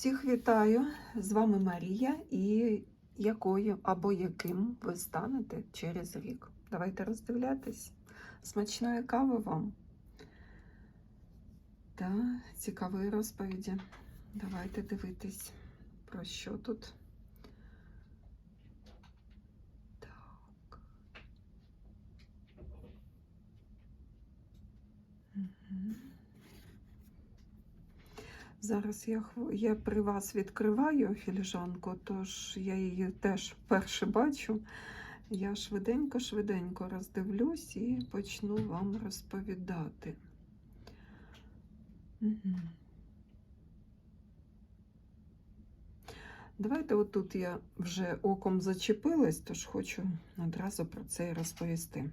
Всіх вітаю! З вами Марія і якою або яким ви станете через рік. Давайте роздивлятись. Смачної кави вам та цікавої розповіді. Давайте дивитись, про що тут. Зараз я, я при вас відкриваю філіжанку, тож я її теж вперше бачу. Я швиденько-швиденько роздивлюсь і почну вам розповідати. Мгм. Давайте отут я вже оком зачепилась, тож хочу одразу про це і розповісти.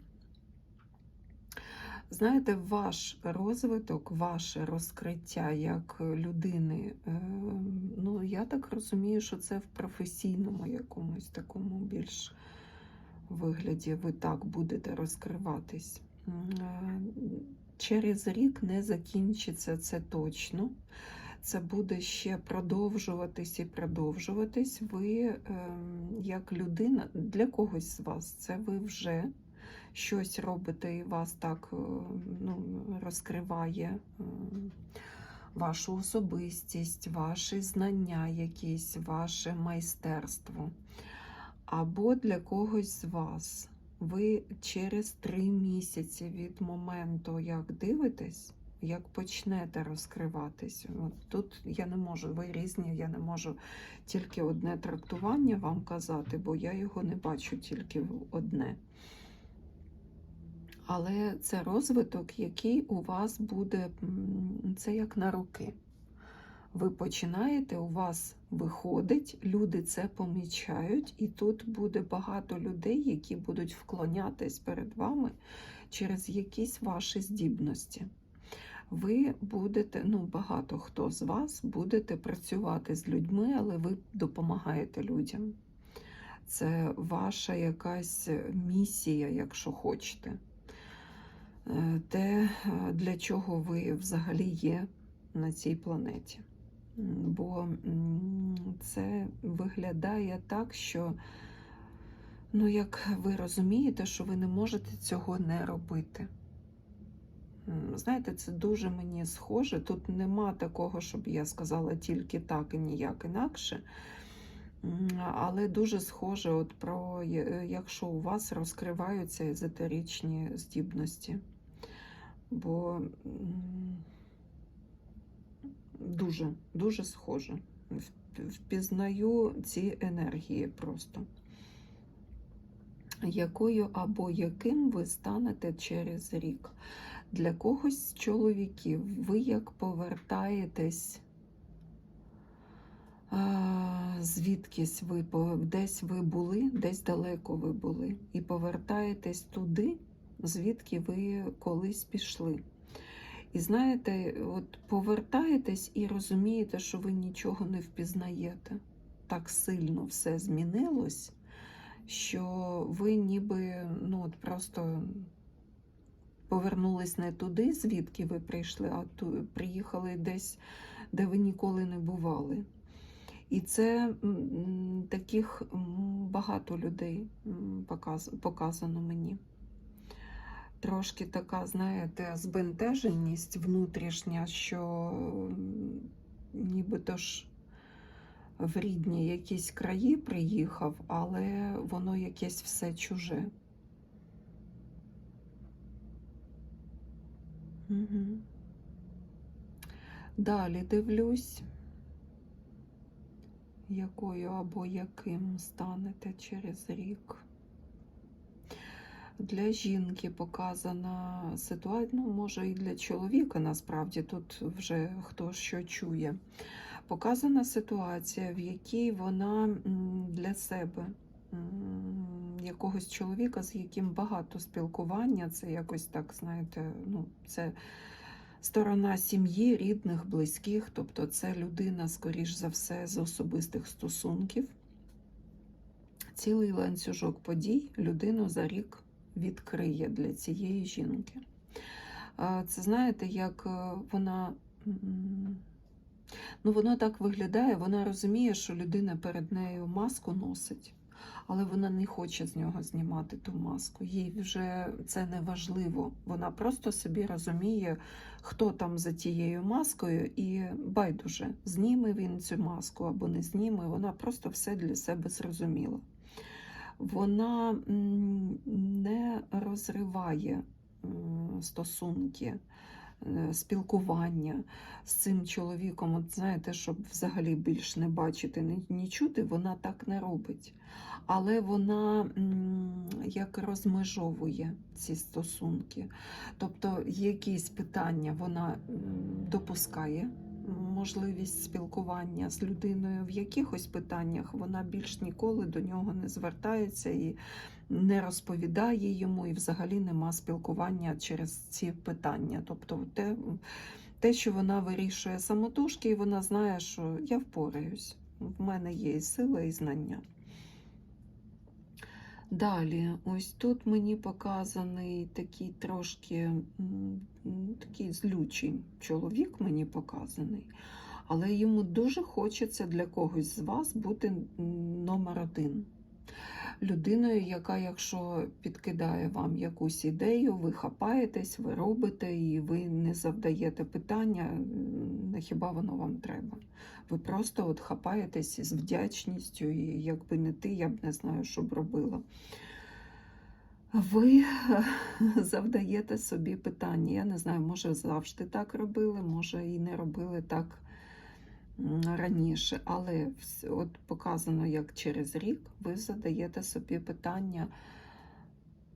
Знаєте, ваш розвиток, ваше розкриття як людини, е, ну я так розумію, що це в професійному якомусь такому більш вигляді ви так будете розкриватись. Е, Через рік не закінчиться це точно. Це буде ще продовжуватись і продовжуватись. Ви, ем, як людина, для когось з вас, це ви вже щось робите і вас так е, ну, розкриває е, вашу особистість, ваші знання, якісь, ваше майстерство. Або для когось з вас. Ви через три місяці від моменту, як дивитесь, як почнете розкриватись. Тут я не можу, ви різні, я не можу тільки одне трактування вам казати, бо я його не бачу тільки одне. Але це розвиток, який у вас буде, це як на роки. Ви починаєте, у вас виходить, люди це помічають, і тут буде багато людей, які будуть вклонятись перед вами через якісь ваші здібності. Ви будете, ну багато хто з вас будете працювати з людьми, але ви допомагаєте людям. Це ваша якась місія, якщо хочете. Е, Те, е, для чого ви взагалі є на цій планеті. Бо це виглядає так, що, ну, як ви розумієте, що ви не можете цього не робити. Знаєте, це дуже мені схоже. Тут нема такого, щоб я сказала тільки так і ніяк інакше. Але дуже схоже, от про якщо у вас розкриваються езотеричні здібності. Бо дуже, дуже схоже. Впізнаю ці енергії просто. Якою або яким ви станете через рік. Для когось з чоловіків ви як повертаєтесь звідкись ви десь ви були, десь далеко ви були, і повертаєтесь туди, звідки ви колись пішли. І знаєте, от повертаєтесь і розумієте, що ви нічого не впізнаєте. Так сильно все змінилось, що ви ніби ну, от просто повернулись не туди, звідки ви прийшли, а ту, приїхали десь, де ви ніколи не бували. І це таких багато людей показано мені. Трошки така, знаєте, збентеженість внутрішня, що нібито ж в рідні якісь краї приїхав, але воно якесь все чуже. Угу. Далі дивлюсь, якою або яким станете через рік. Для жінки показана ситуація, ну, може, і для чоловіка насправді тут вже хто що чує. Показана ситуація, в якій вона для себе якогось чоловіка, з яким багато спілкування, це якось так, знаєте, ну, це сторона сім'ї, рідних, близьких, тобто це людина, скоріш за все, з особистих стосунків. Цілий ланцюжок подій людину за рік відкриє для цієї жінки. Це знаєте, як е, вона. Ну, воно так виглядає, вона розуміє, що людина перед нею маску носить, але вона не хоче з нього знімати ту маску. Їй вже це не важливо. Вона просто собі розуміє, хто там за тією маскою, і байдуже, зніме він цю маску або не зніме. Вона просто все для себе зрозуміла. Вона не розриває стосунки, е, спілкування з цим чоловіком. От знаєте, щоб взагалі більш не бачити, не чути, вона так не робить. Але вона як розмежовує ці стосунки. Тобто якісь питання вона допускає можливість спілкування з людиною, в якихось питаннях вона більш ніколи до нього не звертається і не розповідає йому, і взагалі нема спілкування через ці питання. Тобто те, те, що вона вирішує самотужки, і вона знає, що я впораюсь, в мене є і сила, і знання. Далі, ось тут мені показаний такий трошки такий злючий чоловік мені показаний, але йому дуже хочеться для когось з вас бути номер один. Людиною, яка, якщо підкидає вам якусь ідею, ви хапаєтесь, ви робите і ви не завдаєте питання, на хіба воно вам треба. Ви просто от хапаєтесь з вдячністю, і якби не ти, я б не знаю, що б робила. Ви завдаєте собі питання. Я не знаю, може завжди так робили, може і не робили так раніше. Але от показано, як через рік ви задаєте собі питання,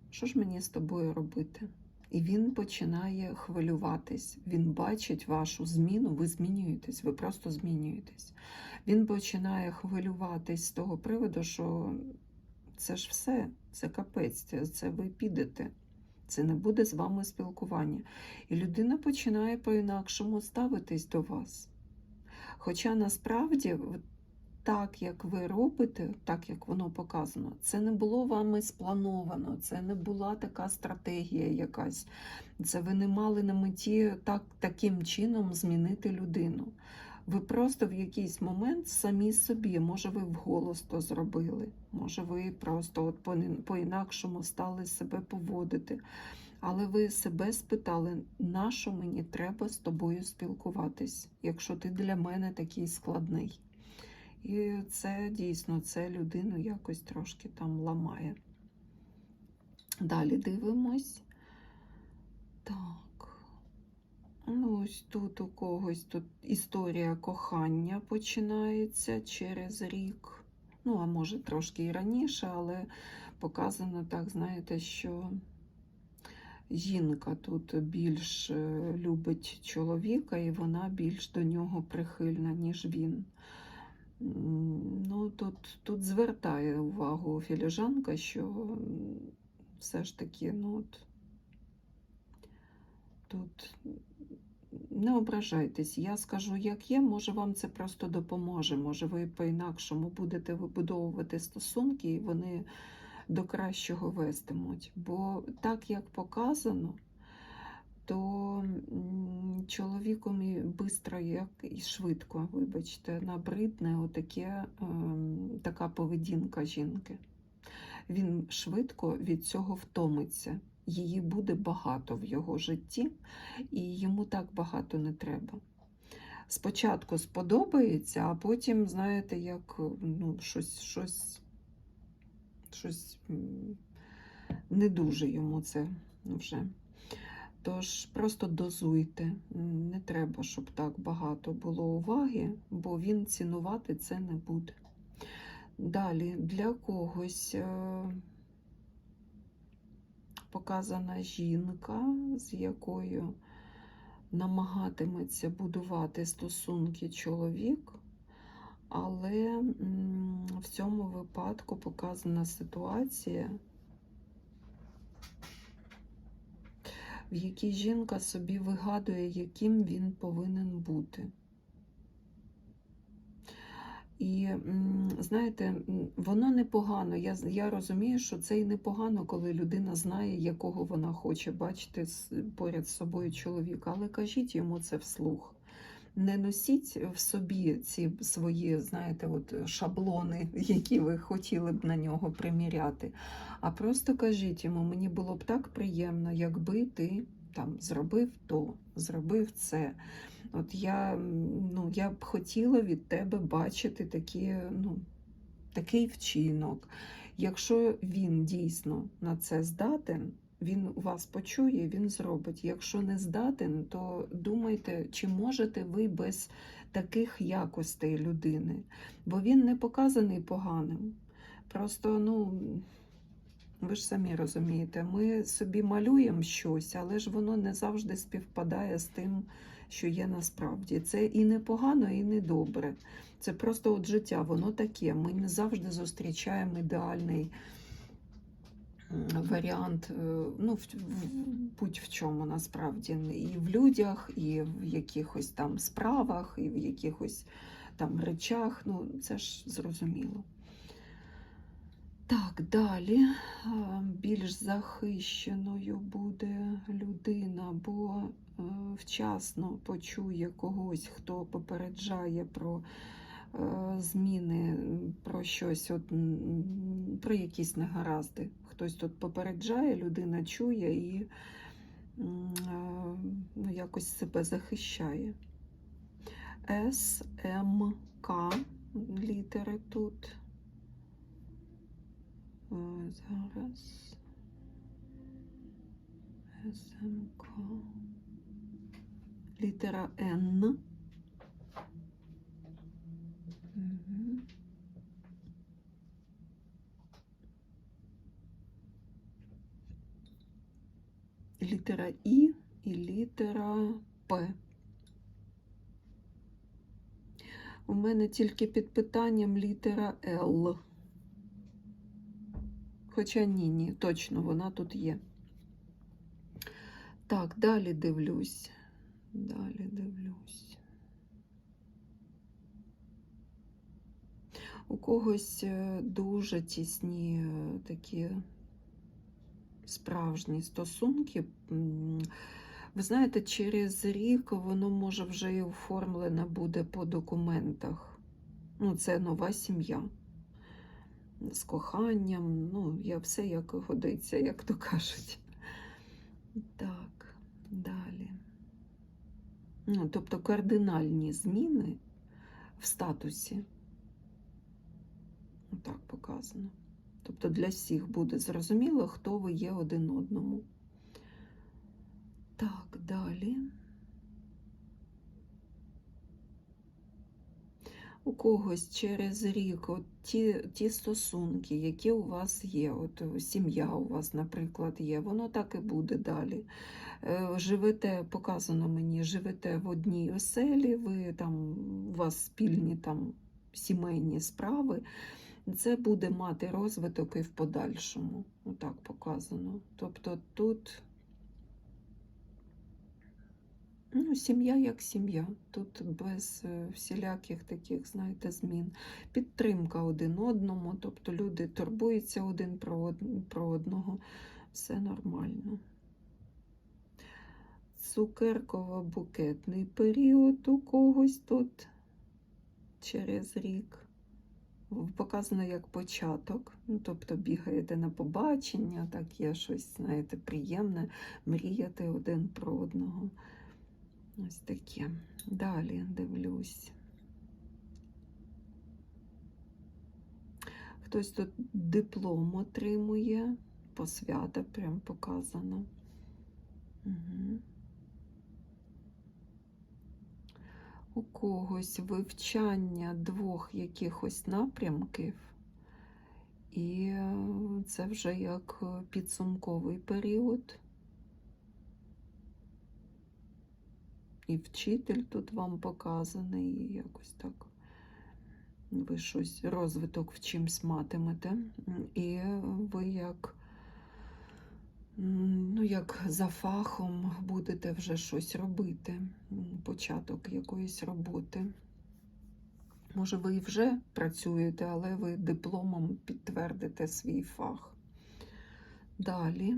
що ж мені з тобою робити? І він починає хвилюватись. Він бачить вашу зміну, ви змінюєтесь, ви просто змінюєтесь. Він починає хвилюватись з того приводу, що це ж все, це капець, це, ви підете. Це не буде з вами спілкування. І людина починає по-інакшому ставитись до вас. Хоча насправді так, як ви робите, так як воно показано, це не було вами сплановано, це не була така стратегія якась. Це ви не мали на меті так, таким чином змінити людину. Ви просто в якийсь момент самі собі, може, ви вголос то зробили, може, ви просто от по-інакшому стали себе поводити. Але ви себе спитали, на що мені треба з тобою спілкуватись, якщо ти для мене такий складний. І це дійсно це людину якось трошки там ламає. Далі дивимось. Так. Ну, ось тут у когось тут історія кохання починається через рік. Ну, а може трошки і раніше, але показано так, знаєте, що жінка тут більш е, любить чоловіка, і вона більш до нього прихильна, ніж він. Ну, тут, тут звертає увагу філіжанка, що все ж таки, ну от, тут не ображайтесь, я скажу, як є, може вам це просто допоможе. Може, ви по-інакшому будете вибудовувати стосунки, і вони до кращого вестимуть. Бо так як показано, то чоловіком і бистро як і швидко, вибачте, набридне отаке, ем, така поведінка жінки. Він швидко від цього втомиться. Її буде багато в його житті, і йому так багато не треба. Спочатку сподобається, а потім, знаєте, як ну, щось, щось, щось не дуже йому це вже. Тож просто дозуйте. Не треба, щоб так багато було уваги, бо він цінувати це не буде. Далі для когось е, показана жінка, з якою намагатиметься будувати стосунки чоловік, але в цьому випадку показана ситуація, в якій жінка собі вигадує, яким він повинен бути. І знаєте, воно непогано. Я, я розумію, що це і непогано, коли людина знає, якого вона хоче бачити поряд з собою чоловіка. Але кажіть йому це вслух. Не носіть в собі ці свої, знаєте, от шаблони, які ви хотіли б на нього приміряти. А просто кажіть йому, мені було б так приємно, якби ти там зробив то, зробив це. От я, ну, я б хотіла від тебе бачити такі, ну, такий вчинок. Якщо він дійсно на це здатен, він вас почує, він зробить. Якщо не здатен, то думайте, чи можете ви без таких якостей людини. Бо він не показаний поганим. Просто, ну, ви ж самі розумієте, ми собі малюємо щось, але ж воно не завжди співпадає з тим, що є насправді. Це і не погано, і не добре. Це просто от життя, воно таке. Ми не завжди зустрічаємо ідеальний варіант, е, ну, в, в, будь в чому насправді. І в людях, і в якихось там справах, і в якихось там речах. Ну, це ж зрозуміло. Так, далі більш захищеною буде людина, бо е, вчасно почує когось, хто попереджає про е, зміни, про щось, от, про якісь негаразди. Хтось тут попереджає, людина чує і ну, якось себе захищає. С, М, К літери тут. Зараз. СМК. Літера Н. Літера І і літера П. У мене тільки під питанням літера Л. Хоча ні, ні, точно вона тут є. Так, далі дивлюсь. Далі дивлюсь. У когось е, дуже тісні е, такі справжні стосунки. Ви знаєте, через рік воно може вже і оформлене буде по документах. Ну, це нова сім'я з коханням, ну, я все як годиться, як то кажуть. Так, далі. Ну, тобто кардинальні зміни в статусі. Так показано. Тобто для всіх буде зрозуміло, хто ви є один одному. Так, далі. у когось через рік от ті, ті стосунки, які у вас є, от сім'я у вас, наприклад, є, воно так і буде далі. Е, Живете, показано мені, живете в одній оселі, ви там, у вас спільні там сімейні справи. Це буде мати розвиток і в подальшому. Отак показано. Тобто тут. Ну, сім'я як сім'я. Тут без е, всіляких таких, знаєте, змін. Підтримка один одному, тобто люди турбуються один про одного. Все нормально. Цукерково-букетний період у когось тут через рік. Показано як початок, ну, тобто бігаєте на побачення, так є щось, знаєте, приємне, мріяти один про одного. Ось таке. Далі дивлюсь. Хтось тут диплом отримує, посвята прям показано. Угу. У когось вивчання двох якихось напрямків, і е, це вже як підсумковий період. І вчитель тут вам показаний, і якось так ви щось, розвиток в чимсь матимете. І ви як, ну, як за фахом будете вже щось робити, початок якоїсь роботи. Може, ви вже працюєте, але ви дипломом підтвердите свій фах. Далі.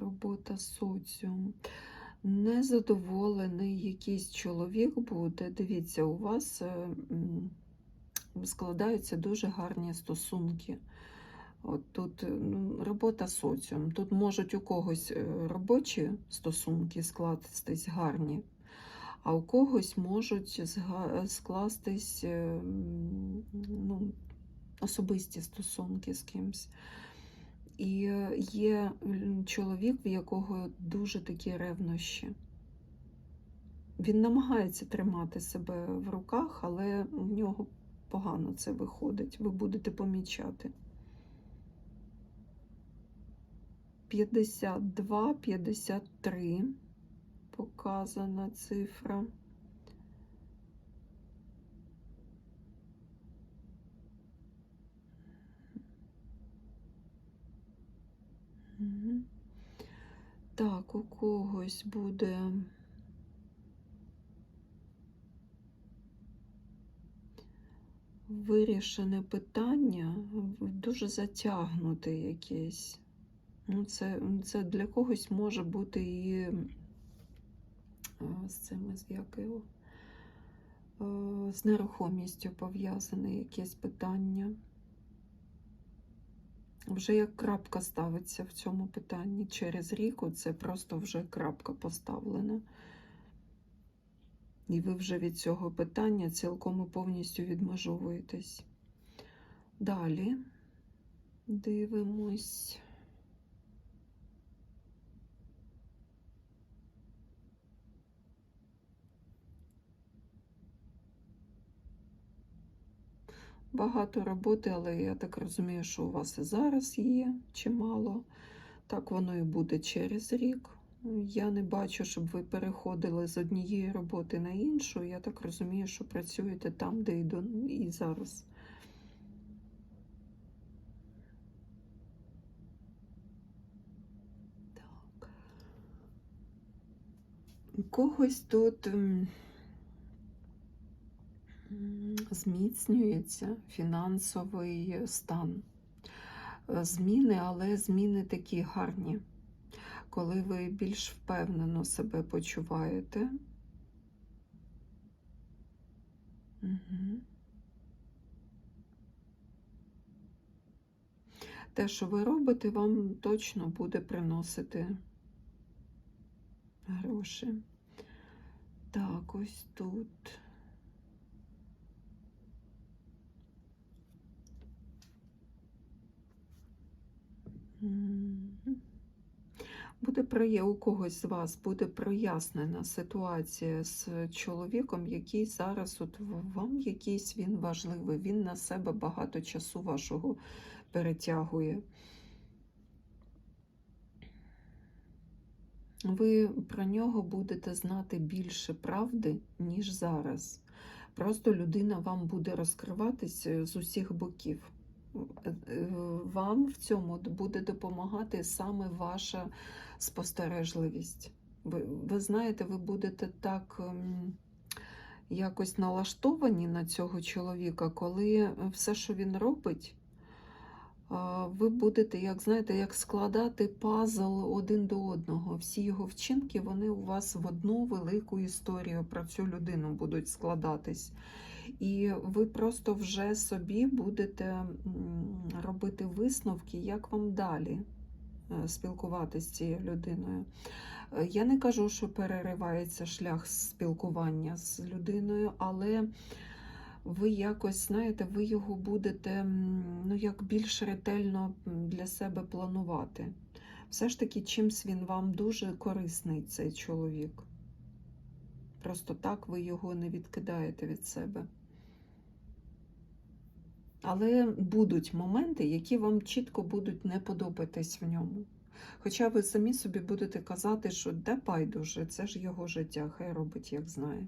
Робота соціум. Незадоволений якийсь чоловік буде. Дивіться, у вас е, складаються дуже гарні стосунки. От тут е, ну, робота соціум. Тут можуть у когось е, робочі стосунки скластись гарні, а у когось можуть скластись е, ну, особисті стосунки з кимсь. І є чоловік, в якого дуже такі ревнощі. Він намагається тримати себе в руках, але в нього погано це виходить. Ви будете помічати. 52, 53 показана цифра. Так, у когось буде вирішене питання, дуже затягнуте якесь. Ну, це, це для когось може бути і е, з цим, з як е, з нерухомістю пов'язане якесь питання. Вже як крапка ставиться в цьому питанні через рік, це просто вже крапка поставлена. І ви вже від цього питання цілком і повністю відмежовуєтесь. Далі дивимось. Багато роботи, але я так розумію, що у вас і зараз є чимало. Так воно і буде через рік. Я не бачу, щоб ви переходили з однієї роботи на іншу. Я так розумію, що працюєте там, де і, зараз. Так. Когось тут м, м, зміцнюється фінансовий стан. Е, Зміни, але зміни такі гарні коли ви більш впевнено себе почуваєте. Те, що ви робите, вам точно буде приносити гроші. Так, ось тут. Мгм. Буде проє- у когось з вас буде прояснена ситуація з чоловіком, який зараз от вам якийсь він важливий. Він на себе багато часу вашого перетягує. Ви про нього будете знати більше правди, ніж зараз. Просто людина вам буде розкриватися з усіх боків. Е, е, Вам в цьому буде допомагати саме ваша спостережливість. Ви, ви знаєте, ви будете так ем, якось налаштовані на цього чоловіка, коли все, що він робить, ви будете, як знаєте, як складати пазл один до одного. Всі його вчинки, вони у вас в одну велику історію про цю людину будуть складатись. І ви просто вже собі будете робити висновки, як вам далі е, спілкуватися з цією людиною. Е, Я не кажу, що переривається шлях спілкування з людиною, але ви якось, знаєте, ви його будете ну, як більш ретельно для себе планувати. Все ж таки, чимсь він вам дуже корисний, цей чоловік. Просто так ви його не відкидаєте від себе. Але будуть моменти, які вам чітко будуть не подобатись в ньому. Хоча ви самі собі будете казати, що де байдуже, це ж його життя, хай робить, як знає.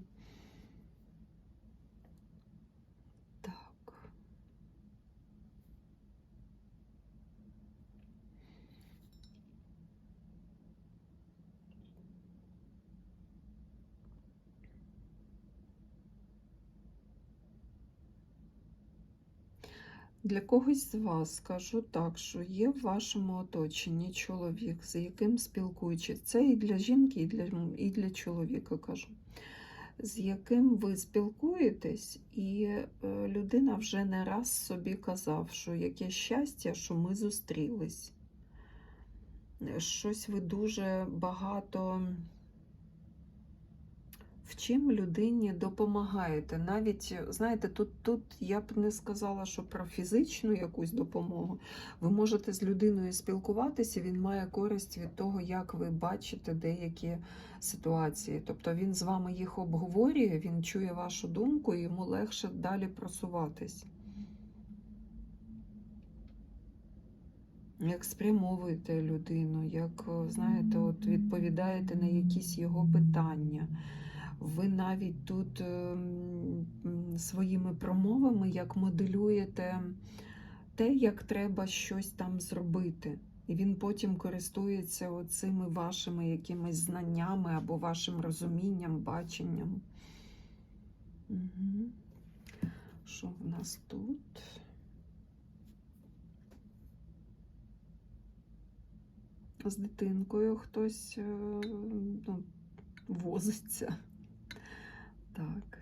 Так. Для когось з вас скажу так, що є в вашому оточенні чоловік, з яким спілкуючись. Це і для жінки, і для, і для чоловіка кажу, з яким ви спілкуєтесь, і е, людина вже не раз собі казав, що яке щастя, що ми зустрілись. Щось ви дуже багато в чим людині допомагаєте. Навіть, знаєте, тут, тут я б не сказала, що про фізичну якусь допомогу. Ви можете з людиною спілкуватися, він має користь від того, як ви бачите деякі ситуації. Тобто він з вами їх обговорює, він чує вашу думку, і йому легше далі просуватись. Як спрямовуєте людину, як, знаєте, от відповідаєте на якісь його питання. Ви навіть тут ем, своїми промовами як моделюєте те, як треба щось там зробити. І він потім користується цими вашими якимись знаннями або вашим розумінням, баченням. Угу. Що в нас тут? З дитинкою хтось е, ну, возиться. Так.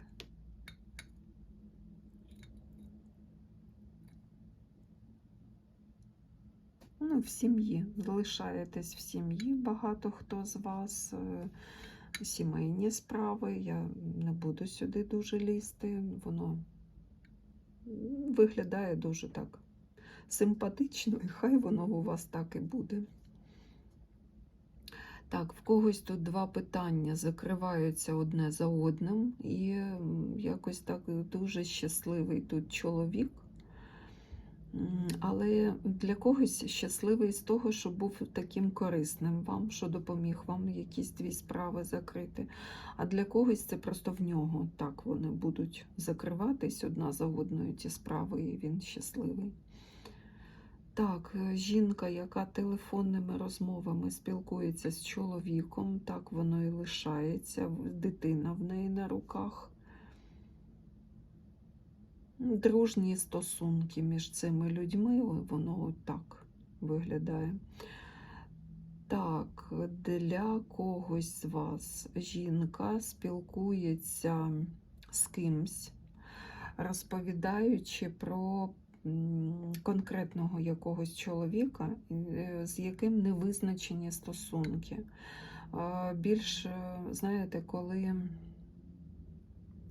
Ну, в сім'ї. Залишаєтесь в сім'ї, багато хто з вас. е, Сімейні справи. Я не буду сюди дуже лізти. Воно виглядає дуже так симпатично, і хай воно у вас так і буде. Так, в когось тут два питання закриваються одне за одним, і якось так дуже щасливий тут чоловік. Але для когось щасливий з того, що був таким корисним вам, що допоміг вам якісь дві справи закрити. А для когось це просто в нього так вони будуть закриватись одна за одною ті справи, і він щасливий. Так, е, жінка, яка телефонними розмовами спілкується з чоловіком, так воно і лишається, дитина в неї на руках. Дружні стосунки між цими людьми, воно так виглядає. Так, для когось з вас жінка спілкується з кимсь, розповідаючи про конкретного якогось чоловіка, е, з яким не визначені стосунки. Більш, е, знаєте, коли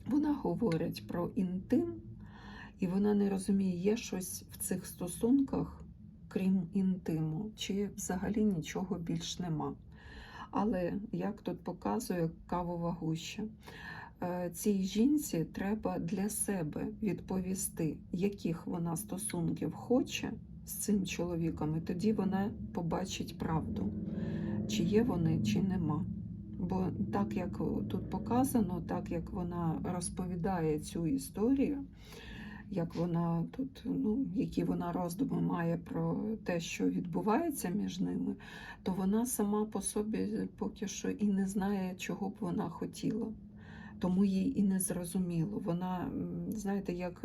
вона говорить про інтим, і вона не розуміє, є щось в цих стосунках, крім інтиму, чи взагалі нічого більш нема. Але, як тут показує кавова гуща, цій жінці треба для себе відповісти, яких вона стосунків хоче з цим чоловіком, і тоді вона побачить правду, чи є вони, чи нема. Бо так як тут показано, так як вона розповідає цю історію, як вона тут, ну, які вона роздуми має про те, що відбувається між ними, то вона сама по собі поки що і не знає, чого б вона хотіла. Тому їй і не зрозуміло. Вона, знаєте, як,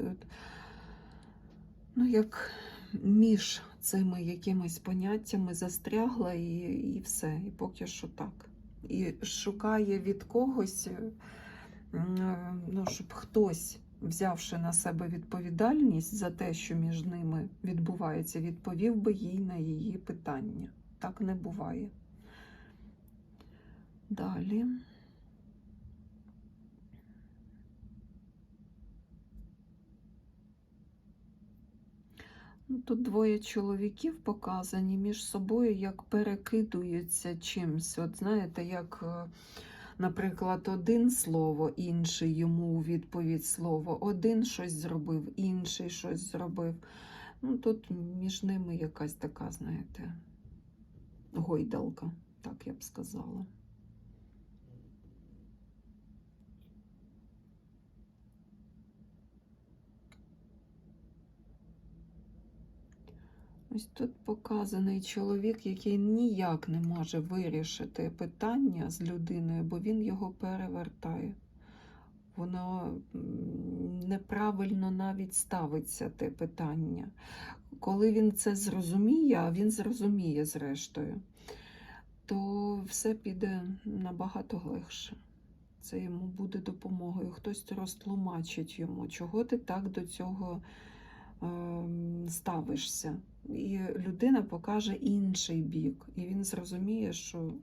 ну, як між цими якимись поняттями застрягла і, і все. І поки що так. І шукає від когось, е, ну, щоб хтось взявши на себе відповідальність за те, що між ними відбувається, відповів би їй на її питання. Так не буває. Далі. Тут двоє чоловіків показані між собою, як перекидуються чимось. От знаєте, як, е, наприклад, один слово, інший йому у відповідь слово, один щось зробив, інший щось зробив. Ну, Тут між ними якась така, знаєте, гойдалка, так я б сказала. Ось тут показаний чоловік, який ніяк не може вирішити питання з людиною, бо він його перевертає. Воно неправильно. навіть ставиться те питання. Коли він це зрозуміє, а він зрозуміє зрештою, то все піде набагато легше. Це йому буде допомогою. Хтось розтлумачить йому, чого ти так до цього ставишся. І людина покаже інший бік, і він зрозуміє, що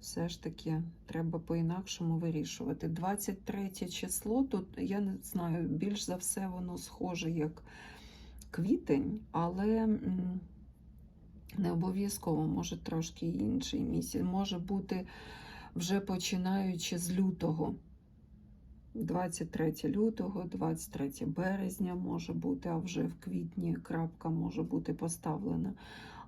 все ж таки треба по-інакшому вирішувати. 23 число, тут я не знаю, більш за все воно схоже як квітень, але не обов'язково, може трошки інший місяць. Може бути вже починаючи з лютого. 23 лютого, 23 березня може бути, а вже в квітні крапка може бути поставлена.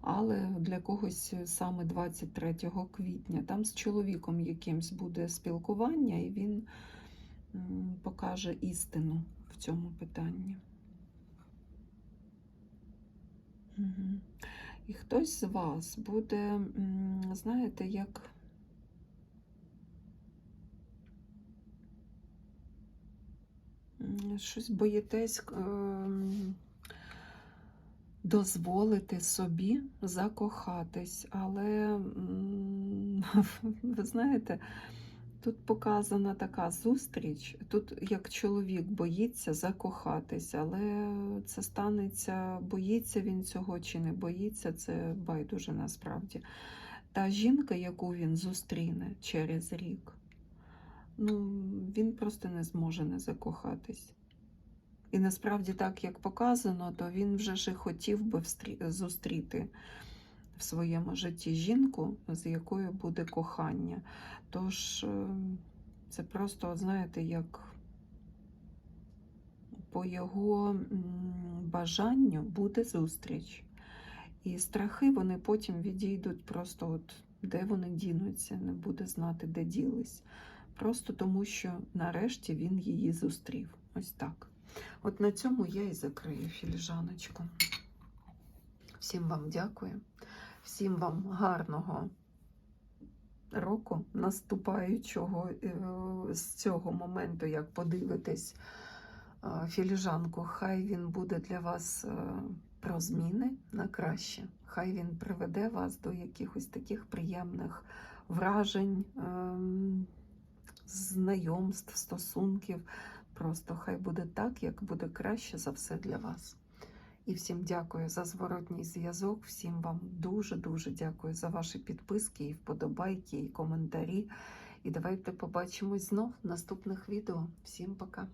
Але для когось саме 23 квітня там з чоловіком якимсь буде спілкування, і він покаже істину в цьому питанні. Мгм. І хтось з вас буде, знаєте, як. М, Щось боїтесь ем, дозволити собі закохатись, але ви знаєте, тут показана така зустріч. Тут як чоловік боїться закохатись, але це станеться, боїться він цього чи не боїться, це байдуже насправді. Та жінка, яку він зустріне через рік, ну, він просто не зможе не закохатись. І насправді, так як показано, то він вже ж хотів би зустріти в своєму житті жінку, з якою буде кохання. Тож е, це просто, знаєте, як по його бажанню буде зустріч. І страхи вони потім відійдуть просто, от де вони дінуться, не буде знати, де ділись. Просто тому, що нарешті він її зустрів. Ось так. От на цьому я і закрию філіжаночку. Всім вам дякую, всім вам гарного року, наступаючого е, з цього моменту, як подивитесь е, філіжанку. Хай він буде для вас е, про зміни на краще. Хай він приведе вас до якихось таких приємних вражень, ем, знайомств, стосунків. Просто хай буде так, як буде краще за все для вас. І всім дякую за зворотній зв'язок. Всім вам дуже-дуже дякую за ваші підписки, і вподобайки, і коментарі. І давайте побачимось знов в наступних відео. Всім пока!